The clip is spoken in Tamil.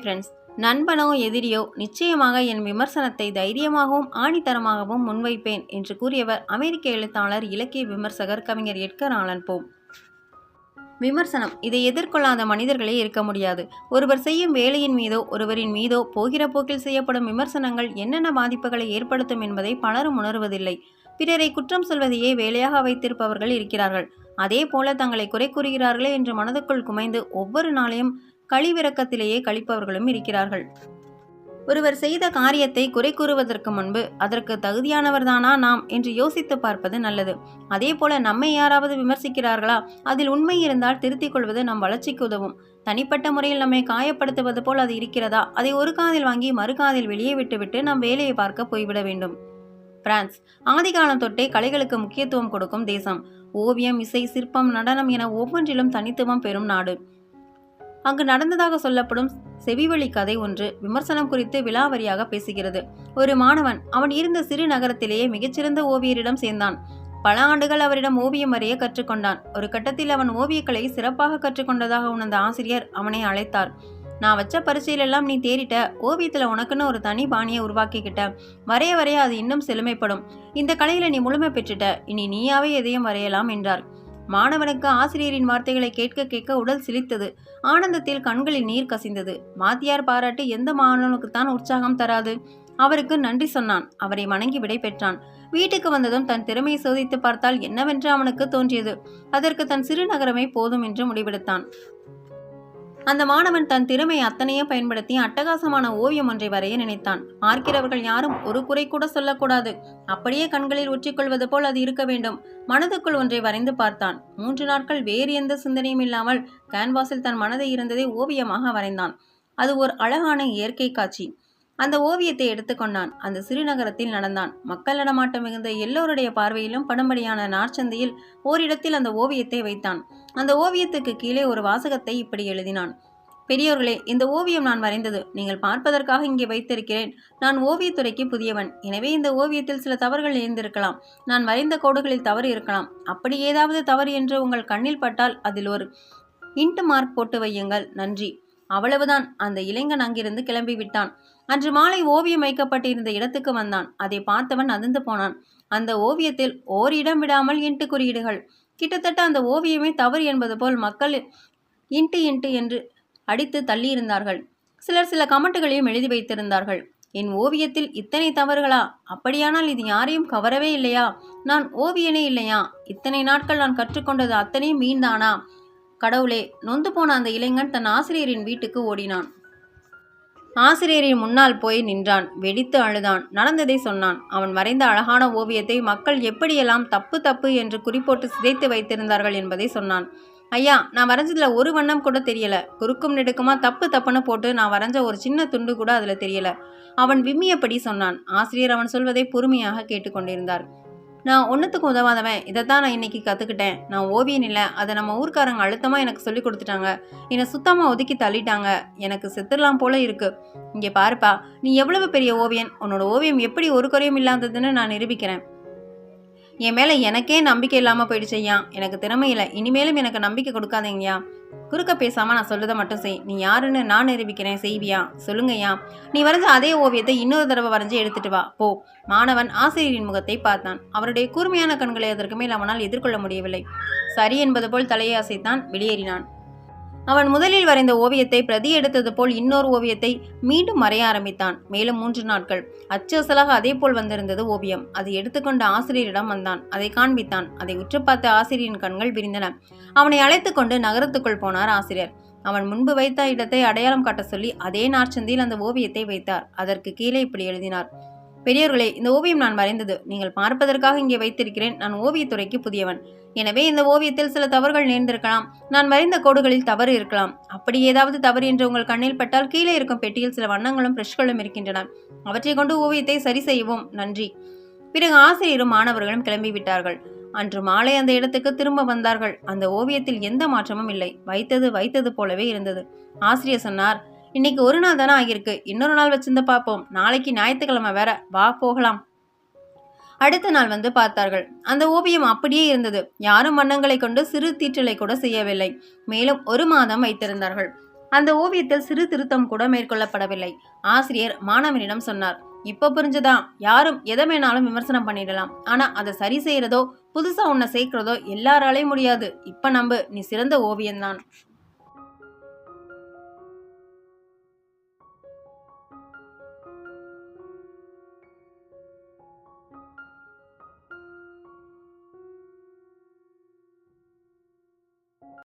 ஹாய் ஃப்ரெண்ட்ஸ் நண்பனோ எதிரியோ நிச்சயமாக என் விமர்சனத்தை தைரியமாகவும் ஆணித்தரமாகவும் முன்வைப்பேன் என்று கூறியவர் அமெரிக்க எழுத்தாளர் இலக்கிய விமர்சகர் கவிஞர் எட்கர் ஆலன் போ விமர்சனம். இதை எதிர்கொள்ளாத மனிதர்களே இருக்க முடியாது. ஒருவர் செய்யும் வேலையின் மீதோ ஒருவரின் மீதோ போகிற போக்கில் செய்யப்படும் விமர்சனங்கள் என்னென்ன பாதிப்புகளை ஏற்படுத்தும் என்பதை பலரும் உணர்வதில்லை. பிறரை குற்றம் சொல்வதையே வேலையாக வைத்திருப்பவர்கள் இருக்கிறார்கள். அதே போல தங்களை குறை கூறுகிறார்களே என்று மனதுக்குள் குமைந்து ஒவ்வொரு நாளையும் கழிவிறக்கத்திலேயே கழிப்பவர்களும் இருக்கிறார்கள். ஒருவர் செய்த காரியத்தை குறை கூறுவதற்கு முன்பு அதற்கு தகுதியானவர்தானா நாம் என்று யோசித்து பார்ப்பது நல்லது. அதே போல நம்மை யாராவது விமர்சிக்கிறார்களா? அதில் உண்மை இருந்தால் திருத்திக் கொள்வது நம் வளர்ச்சிக்கு உதவும். தனிப்பட்ட முறையில் நம்மை காயப்படுத்துவது போல் அது இருக்கிறதா? அதை ஒரு காதில் வாங்கி மறு காதில் வெளியே விட்டுவிட்டு நம் வேலையை பார்க்க போய்விட வேண்டும். பிரான்ஸ். ஆதிகாலம் தொட்டே கலைகளுக்கு முக்கியத்துவம் கொடுக்கும் தேசம். ஓவியம் இசை சிற்பம் நடனம் என ஒவ்வொன்றிலும் தனித்துவம் பெறும் நாடு. அங்கு நடந்ததாக சொல்லப்படும் செவிவழி கதை ஒன்று விமர்சனம் குறித்து விலாவரியாக பேசுகிறது. ஒரு மாணவன் அவன் இருந்த சிறு நகரத்திலேயே மிகச்சிறந்த ஓவியரிடம் சேர்ந்தான். பல ஆண்டுகள் அவரிடம் ஓவியம் வரைய கற்றுக்கொண்டான். ஒரு கட்டத்தில் அவன் ஓவியக்கலை சிறப்பாக கற்றுக்கொண்டதாக உணர்ந்த ஆசிரியர் அவனை அழைத்தார். நான் வச்ச பரீட்சையிலெல்லாம் நீ தேறிட்ட ஓவியத்தில் உனக்குன்னு ஒரு தனி பாணியை உருவாக்கிக்கிட்ட. வரைய வரைய அது இன்னும் செழுமைப்படும். இந்த கலையில நீ முழுமை பெற்றுட்ட. இனி நீயாவே எதையும் வரையலாம் என்றார். மாணவனுக்கு ஆசிரியரின் வார்த்தைகளை கேட்க கேட்க உடல் சிலித்தது. ஆனந்தத்தில் கண்களில் நீர் கசிந்தது. மாத்தியார் பாராட்டு எந்த மாணவனுக்குத்தான் உற்சாகம் தராது. அவருக்கு நன்றி சொன்னான். அவரை வணங்கி விடை பெற்றான். வீட்டுக்கு வந்ததும் தன் திறமையை சோதித்து பார்த்தால் என்னவென்று அவனுக்கு தோன்றியது. அதற்கு தன் சிறு நகரமே போதும் என்று முடிவெடுத்தான். அந்த மாணவன் தன் திறமை அத்தனையும் பயன்படுத்தி அட்டகாசமான ஓவியம் ஒன்றை வரைய நினைத்தான். பார்க்கிறவர்கள் யாரும் ஒரு குறை கூட சொல்லக்கூடாது. அப்படியே கண்களில் ஒற்றிக்கொள்வது போல் அது இருக்க வேண்டும். மனதுக்குள் ஒன்றை வரைந்து பார்த்தான். மூன்று நாட்கள் வேறு எந்த சிந்தனையும் இல்லாமல் கேன்வாஸில் தன் மனதை இருந்ததை ஓவியமாக வரைந்தான். அது ஒரு அழகான இயற்கை காட்சி. அந்த ஓவியத்தை எடுத்துக்கொண்டான் அந்த சிறுநகரத்தில் நடந்தான். மக்கள் நடமாட்டம் மிகுந்த எல்லோருடைய பார்வையிலும் படும்படியான நார்ச்சந்தையில் ஓரிடத்தில் அந்த ஓவியத்தை வைத்தான். அந்த ஓவியத்துக்கு கீழே ஒரு வாசகத்தை இப்படி எழுதினான். பெரியோர்களே இந்த ஓவியம் நான் வரைந்தது. நீங்கள் பார்ப்பதற்காக இங்கே வைத்திருக்கிறேன். நான் ஓவியத்துறைக்கு புதியவன். எனவே இந்த ஓவியத்தில் சில தவறுகள் இருந்திருக்கலாம் நான் வரைந்த கோடுகளில் தவறு இருக்கலாம். அப்படி ஏதாவது தவறு என்று உங்கள் கண்ணில் பட்டால் அதில் ஒரு இன்ட் மார்க் போட்டு வையுங்கள். நன்றி. அவ்வளவுதான். அந்த இளைஞன் அங்கிருந்து கிளம்பி விட்டான் அன்று மாலை ஓவியம் வைக்கப்பட்டிருந்த இடத்துக்கு வந்தான். அதை பார்த்தவன் அதிர்ந்து போனான். அந்த ஓவியத்தில் ஓரிடம் விடாமல் இன்ட்டு குறியீடுகள். கிட்டத்தட்ட அந்த ஓவியமே தவறு என்பது போல் மக்கள் இன்ட்டு இன்ட்டு என்று அடித்து தள்ளியிருந்தார்கள். சிலர் சில கமெண்ட்டுகளையும் எழுதி வைத்திருந்தார்கள். என் ஓவியத்தில் இத்தனை தவறுகளா? அப்படியானால் இது யாரையும் கவரவே இல்லையா? நான் ஓவியனே இல்லையா? இத்தனை நாட்கள் நான் கற்றுக்கொண்டது அத்தனையும் மீன்தானா கடவுளே நொந்து போன அந்த இளைஞன் தன் ஆசிரியரின் வீட்டுக்கு ஓடினான். ஆசிரியரின் முன்னால் போய் நின்றான். வெடித்து அழுதான். நடந்ததை சொன்னான். அவன் வரைந்த அழகான ஓவியத்தை மக்கள் எப்படியெல்லாம் தப்பு தப்பு என்று குறிப்போட்டு சிதைத்து வைத்திருந்தார்கள் என்பதை சொன்னான். ஐயா நான் வரைஞ்சதுல ஒரு வண்ணம் கூட தெரியல. குறுக்கும் நெடுக்குமா தப்பு தப்புன்னு போட்டு நான் வரைஞ்ச ஒரு சின்ன துண்டு கூட அதுல தெரியல. அவன் விம்மியபடி சொன்னான். ஆசிரியர் அவன் சொல்வதை பொறுமையாக கேட்டுக்கொண்டிருந்தார். நான் ஒன்றுத்துக்கும் உதவாதவன். இதை தான் நான் இன்னைக்கு கற்றுக்கிட்டேன் நான் ஓவியன் இல்லை. அதை நம்ம ஊர்க்காரங்க அழுத்தமாக எனக்கு சொல்லி கொடுத்துட்டாங்க. என்னை சுத்தமாக ஒதுக்கி தள்ளிட்டாங்க. எனக்கு செத்துடலாம் போல இருக்குது இங்கே பாருப்பா நீ எவ்வளவு பெரிய ஓவியன்? உன்னோட ஓவியம் எப்படி ஒரு குறையும் இல்லாததுன்னு நான் நிரூபிக்கிறேன். என் மேலே எனக்கே நம்பிக்கை இல்லாமல் போயிடுச்சையா எனக்கு திறமை இனிமேலும் எனக்கு நம்பிக்கை கொடுக்காதீங்கய்யா குறுக்க பேசாமல் நான் சொல்கிறத மட்டும் செய். நீ யாருன்னு நான் நிரூபிக்கிறேன். செய்வியா சொல்லுங்கய்யா நீ வரைஞ்ச அதே ஓவியத்தை இன்னொரு தடவை வரைஞ்சு எடுத்துட்டு வா. போ. மாணவன் ஆசிரியரின் முகத்தை பார்த்தான். அவருடைய கூர்மையான கண்களை அதற்கு மேல் அவனால் எதிர்கொள்ள முடியவில்லை. சரி என்பது போல் தலையை அசைத்தான். வெளியேறினான். அவன் முதலில் வரைந்த ஓவியத்தை பிரதி எடுத்தது போல் இன்னொரு ஓவியத்தை மீண்டும் வரைய ஆரம்பித்தான். மேலும் மூன்று நாட்கள். அச்சசலாக அதே போல் வந்திருந்தது ஓவியம். அதை எடுத்துக்கொண்ட ஆசிரியரிடம் வந்தான். அதை காண்பித்தான். அதை உற்று பார்த்த ஆசிரியரின் கண்கள் விரிந்தன. அவனை அழைத்து கொண்டு நகரத்துக்குள் போனார் ஆசிரியர். அவன் முன்பு வைத்த இடத்தை அடையாளம் காட்ட சொல்லி அதே நார்ச்சந்தியில் அந்த ஓவியத்தை வைத்தார். அதற்கு கீழே இப்படி எழுதினார். பெரியவர்களே இந்த ஓவியம் நான் வரைந்தது நீங்கள் பார்ப்பதற்காக இங்கே வைத்திருக்கிறேன். நான் ஓவியத்துறைக்கு புதியவன். எனவே இந்த ஓவியத்தில் சில தவறுகள் நேர்ந்திருக்கலாம். நான் வரைந்த கோடுகளில் தவறு இருக்கலாம். அப்படி ஏதாவது தவறு என்று உங்கள் கண்ணில் பட்டால் கீழே இருக்கும் பெட்டியில் சில வண்ணங்களும் பிரஷ்களும் இருக்கின்றன. அவற்றை கொண்டு ஓவியத்தை சரி செய்வோம். நன்றி. பிறகு ஆசிரியரும் மாணவர்களும் கிளம்பிவிட்டார்கள். அன்று மாலை அந்த இடத்துக்கு திரும்ப வந்தார்கள். அந்த ஓவியத்தில் எந்த மாற்றமும் இல்லை. வைத்தது வைத்தது போலவே இருந்தது. ஆசிரியர் சொன்னார் இன்னைக்கு ஒரு நாள் தானே ஆகியிருக்கு. இன்னொரு நாள் வச்சிருந்து பார்ப்போம். நாளைக்கு ஞாயிற்றுக்கிழமை வேற. வா போகலாம். அடுத்த நாள் வந்து பார்த்தார்கள். அந்த ஓவியம் அப்படியே இருந்தது. யாரும் வண்ணங்களை கொண்டு சிறு தீற்றலை கூட செய்யவில்லை. மேலும் ஒரு மாதம் வைத்திருந்தார்கள். அந்த ஓவியத்தில் சிறு திருத்தம் கூட மேற்கொள்ளப்படவில்லை. ஆசிரியர் மாணவனிடம் சொன்னார் இப்போ புரிஞ்சுதா? யாரும் எதை வேணாலும் விமர்சனம் பண்ணிடலாம். ஆனா அதை சரி செய்யறதோ புதுசா உன்னை சேர்க்கிறதோ எல்லாராலையும் முடியாது. இப்ப நம்பு நீ சிறந்த ஓவியம்தான்